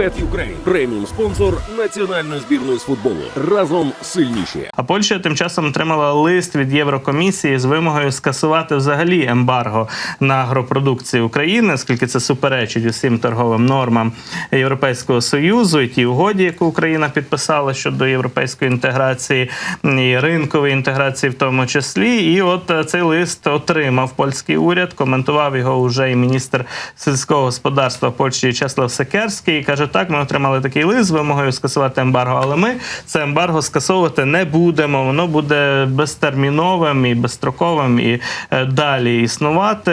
Bet Ukraine – преміум спонсор національної збірної з футболу. Разом сильніші. А Польща тим часом отримала лист від Єврокомісії з вимогою скасувати взагалі ембарго на агропродукцію України, оскільки це суперечить усім торговим нормам Європейського союзу і тій угоді, яку Україна підписала щодо європейської інтеграції і ринкової інтеграції, в тому числі. І от е, цей лист отримав польський уряд. Коментував його уже і міністр сільського господарства Польщі Чеслав Секерський. І каже: так, ми отримали такий лист з вимогою скасувати ембарго, але ми це ембарго скасовувати не будемо. Воно буде безтерміновим і безстроковим і е, далі існувати.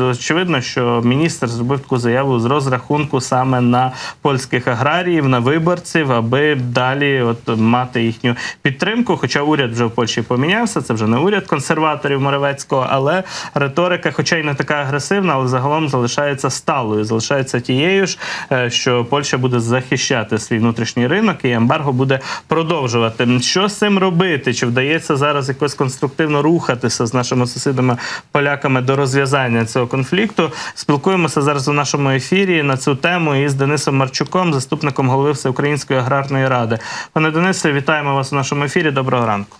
Очевидно, що міністр зробив таку заяву з розрахунку саме на польських аграріїв, на виборців, аби далі от мати їхню підтримку. Хоча уряд вже в Польщі помінявся, це вже не уряд консерваторів Моровецького, але риторика, хоча й не така агресивна, але загалом залишається сталою, залишається тією ж, е, що Польща буде захищати свій внутрішній ринок, і ембарго буде продовжувати. Що з цим робити? Чи вдається зараз якось конструктивно рухатися з нашими сусідами поляками до розв'язання цього конфлікту? Спілкуємося зараз у нашому ефірі на цю тему із Денисом Марчуком, заступником голови Всеукраїнської аграрної ради. Пане Денисе, вітаємо вас у нашому ефірі. Доброго ранку.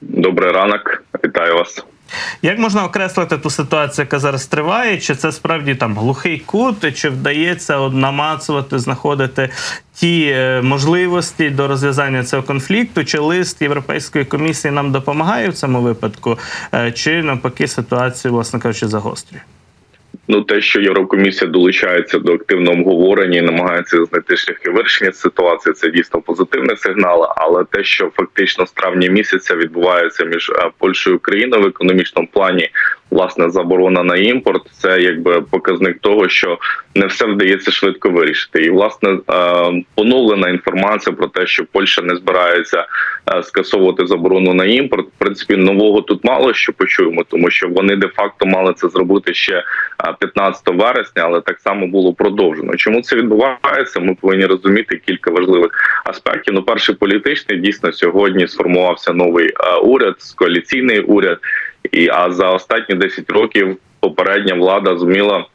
Добрий ранок, вітаю вас. Як можна окреслити ту ситуацію, яка зараз триває? Чи це справді там глухий кут, чи вдається от, намацувати, знаходити ті е, можливості до розв'язання цього конфлікту? Чи лист Європейської комісії нам допомагає в цьому випадку, е, чи навпаки ситуацію, власне кажучи, загострює? Ну, те, що Єврокомісія долучається до активного обговорення і намагається знайти шляхи вирішення ситуації, це дійсно позитивний сигнал. Але те, що фактично з травня місяця відбувається між е, Польщею і Україною в економічному плані, власне, заборона на імпорт, це якби показник того, що не все вдається швидко вирішити. І власне е, поновлена інформація про те, що Польща не збирається е, скасовувати заборону на імпорт. В принципі, нового тут мало що почуємо, тому що вони де факто мали це зробити ще е, 15 вересня, але так само було продовжено. Чому це відбувається? Ми повинні розуміти кілька важливих аспектів. Ну, перший політичний дійсно сьогодні сформувався новий е, уряд, коаліційний уряд. І а за останні 10 років попередня влада зуміла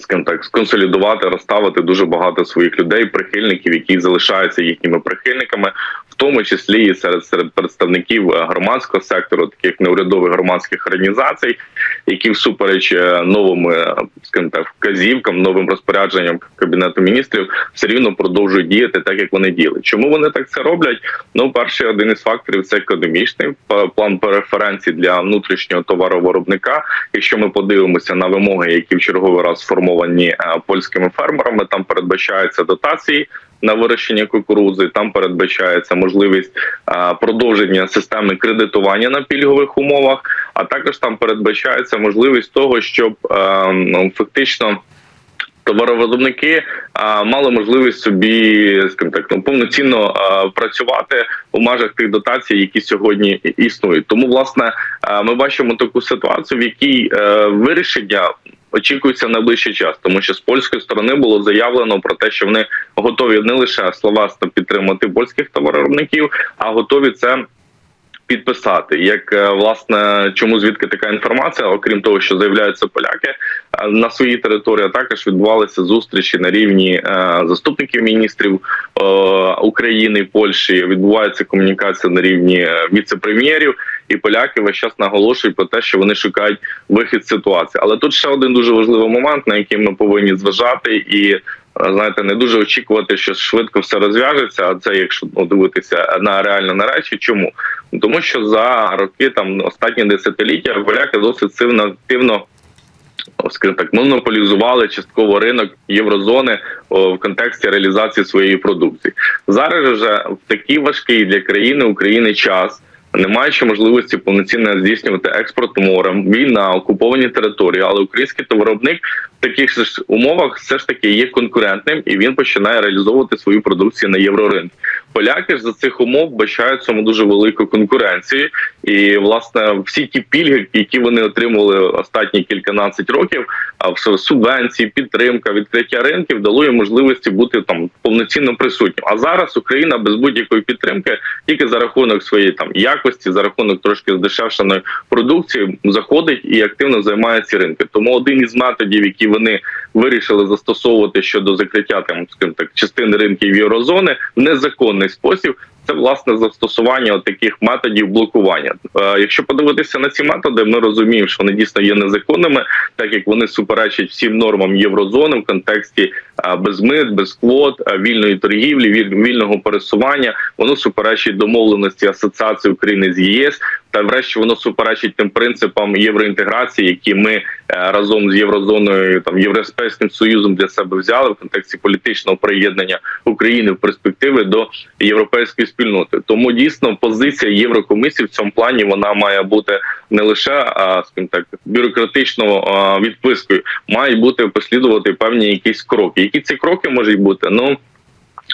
скажімо так, сконсолідувати, розставити дуже багато своїх людей, прихильників, які залишаються їхніми прихильниками, тому числі і серед серед представників е, громадського сектору, таких неурядових громадських організацій, які всупереч е, новим, е, скажімо так, вказівкам, новим розпорядженням кабінету міністрів, все рівно продовжують діяти так, як вони діяли. Чому вони так це роблять? Ну, перший один із факторів це економічний план преференцій для внутрішнього товаровиробника. Якщо ми подивимося на вимоги, які в черговий раз сформовані польськими фермерами, там передбачаються дотації. На вирощення кукурузи там передбачається можливість продовження системи кредитування на пільгових умовах, а також там передбачається можливість того, щоб ну, фактично товаровиробники а, мали можливість собі скажімо так, ну, повноцінно а, працювати у межах тих дотацій, які сьогодні існують. Тому, власне, а, ми бачимо таку ситуацію, в якій е, вирішення. Очікується на найближчий час, тому що з польської сторони було заявлено про те, що вони готові не лише словесно підтримати польських товаровиробників, а готові це підписати. Як е, власне, чому звідки така інформація? Окрім того, що заявляються поляки е, на своїй території, також відбувалися зустрічі на рівні е, заступників міністрів України Польщі. Відбувається комунікація на рівні віце-прем'єрів, і поляки весь час наголошують про те, що вони шукають вихід з ситуації. Але тут ще один дуже важливий момент, на який ми повинні зважати і. е, Знаєте, не дуже очікувати, що швидко все розв'яжеться. А це якщо ну, дивитися на реально на речі, чому тому, що за роки там останні десятиліття поляки досить сильно активно. Скажімо так, монополізували частково ринок єврозони в контексті реалізації своєї продукції. Зараз вже в такий важкий для країни України час, не маючи можливості повноцінно здійснювати експорт морем, війна, окуповані території, але український товаровник таких ж умовах все ж таки є конкурентним і він починає реалізовувати свою продукцію на євроринку. Поляки ж за цих умов бачають цьому дуже велику конкуренцію, і власне всі ті пільги, які вони отримували останні кільканадцять років, а субвенції, підтримка, відкриття ринків дало їм можливості бути там повноцінно присутнім. А зараз Україна без будь-якої підтримки, тільки за рахунок своєї там якості, за рахунок трошки здешевшеної продукції, заходить і активно займає ці ринки. Тому один із методів, які вони вирішили застосовувати щодо закриття там, скажімо так, частини ринків єврозони в незаконний спосіб. Це власне застосування таких методів блокування. Е, якщо подивитися на ці методи, ми розуміємо, що вони дійсно є незаконними, так як вони суперечать всім нормам єврозони в контексті е, безмит, без квот, е, вільної торгівлі, віль- вільного пересування. Воно суперечить домовленості асоціації України з ЄС. Та, врешті, воно суперечить тим принципам євроінтеграції, які ми разом з єврозоною там європейським союзом для себе взяли в контексті політичного приєднання України в перспективи до європейської спільноти. Тому дійсно позиція Єврокомісії в цьому плані вона має бути не лише скажімо так бюрократичною відпискою, має бути послідувати певні якісь кроки. Які ці кроки можуть бути? Ну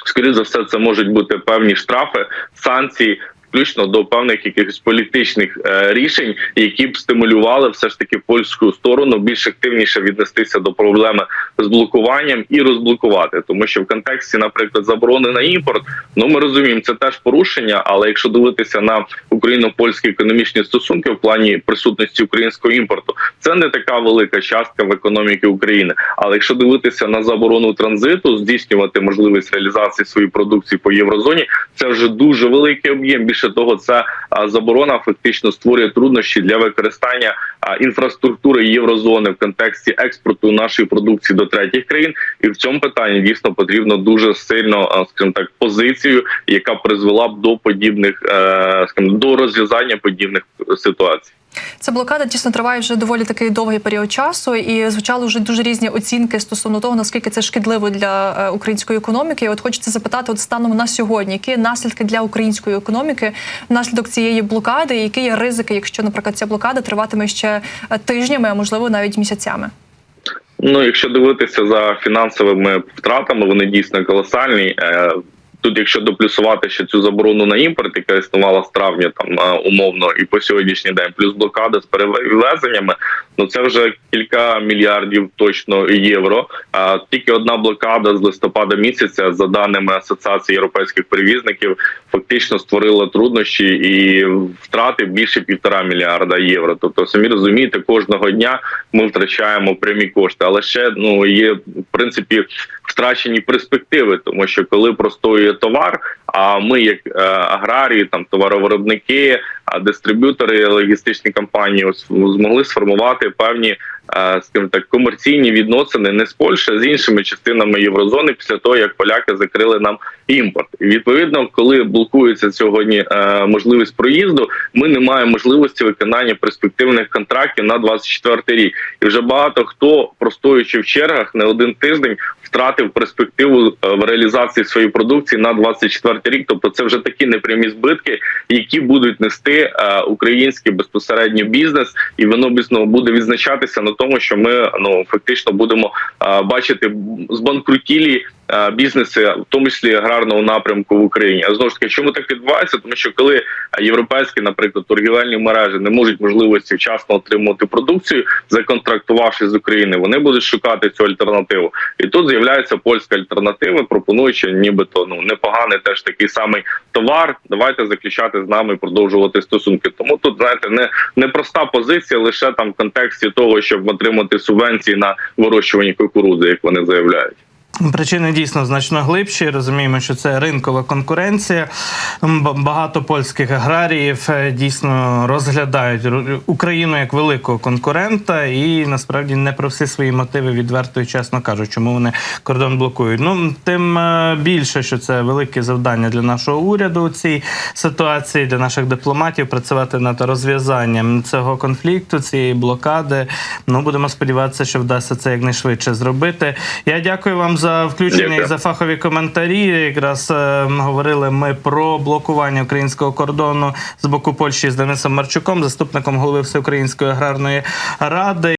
скоріше за все, це можуть бути певні штрафи, санкції. Включно до певних якихось політичних е, рішень, які б стимулювали все ж таки польську сторону більш активніше віднестися до проблеми з блокуванням і розблокувати, тому що в контексті, наприклад, заборони на імпорт, ну ми розуміємо, це теж порушення. Але якщо дивитися на україно-польські економічні стосунки в плані присутності українського імпорту, це не така велика частка в економіки України. Але якщо дивитися на заборону транзиту, здійснювати можливість реалізації своєї продукції по єврозоні, це вже дуже великий об'єм. Більше того, ця заборона фактично створює труднощі для використання інфраструктури єврозони в контексті експорту нашої продукції до третіх країн. І в цьому питанні дійсно потрібно дуже сильно, скажімо так, позицію, яка призвела б до подібних, е, скажімо, до розв'язання подібних ситуацій. Ця блокада дійсно триває вже доволі такий довгий період часу, і звучали вже дуже різні оцінки стосовно того, наскільки це шкідливо для е, української економіки. І от хочеться запитати, от станом на сьогодні, які наслідки для української економіки внаслідок цієї блокади, і які є ризики, якщо, наприклад, ця блокада триватиме ще е, тижнями, а можливо навіть місяцями. Ну, якщо дивитися за фінансовими втратами, вони дійсно колосальні. Тут, якщо доплюсувати ще цю заборону на імпорт, яка існувала з травня там умовно і по сьогоднішній день, плюс блокада з перевезеннями, ну це вже кілька мільярдів точно євро. А тільки одна блокада з листопада місяця, за даними Асоціації європейських перевізників, фактично створила труднощі і втрати більше півтора мільярда євро. Тобто, самі розумієте, кожного дня ми втрачаємо прямі кошти, але ще ну є в принципі втрачені перспективи, тому що коли простоює товар, а ми, як е, аграрії, там товаровиробники, а дистриб'ютори, логістичні компанії, ось змогли сформувати певні, скажімо так, комерційні відносини не з Польщею, а з іншими частинами єврозони після того, як поляки закрили нам імпорт. І відповідно, коли блокується сьогодні е, можливість проїзду, ми не маємо можливості виконання перспективних контрактів на 24 рік. І вже багато хто, простоючи в чергах, не один тиждень втратив перспективу е, в реалізації своєї продукції на 24 рік. Тобто, це вже такі непрямі збитки, які будуть нести е, український безпосередньо бізнес, і воно бісно буде відзначатися на тому, що ми ну фактично будемо бачити збанкрутілі бізнеси, в тому числі аграрного напрямку в Україні. А знову ж таки, чому так відбувається? Тому що коли е, європейські, наприклад, торгівельні мережі не можуть можливості вчасно отримувати продукцію, законтрактувавши з України, вони будуть шукати цю альтернативу. І тут з'являється польська альтернатива, пропонуючи, нібито ну непоганий теж такий самий товар. Давайте заключати з нами, продовжувати стосунки. Тому тут знаєте, не непроста позиція лише там в контексті того, щоб отримати субвенції на вирощування кукурудзи, як вони заявляють. Причини дійсно значно глибші. Розуміємо, що це ринкова конкуренція. Багато польських аграріїв е, дійсно розглядають Україну як великого конкурента, і насправді не про всі свої мотиви відверто і чесно кажуть, чому вони кордон блокують. Ну тим е, більше, що це велике завдання для нашого уряду у цій ситуації, для наших дипломатів працювати над розв'язанням цього конфлікту, цієї блокади. Ну будемо сподіватися, що вдасться це якнайшвидше зробити. Я дякую вам за включення Дякую. і за фахові коментарі. Якраз е, говорили ми про блокування українського кордону з боку Польщі з Денисом Марчуком, заступником голови Всеукраїнської аграрної ради.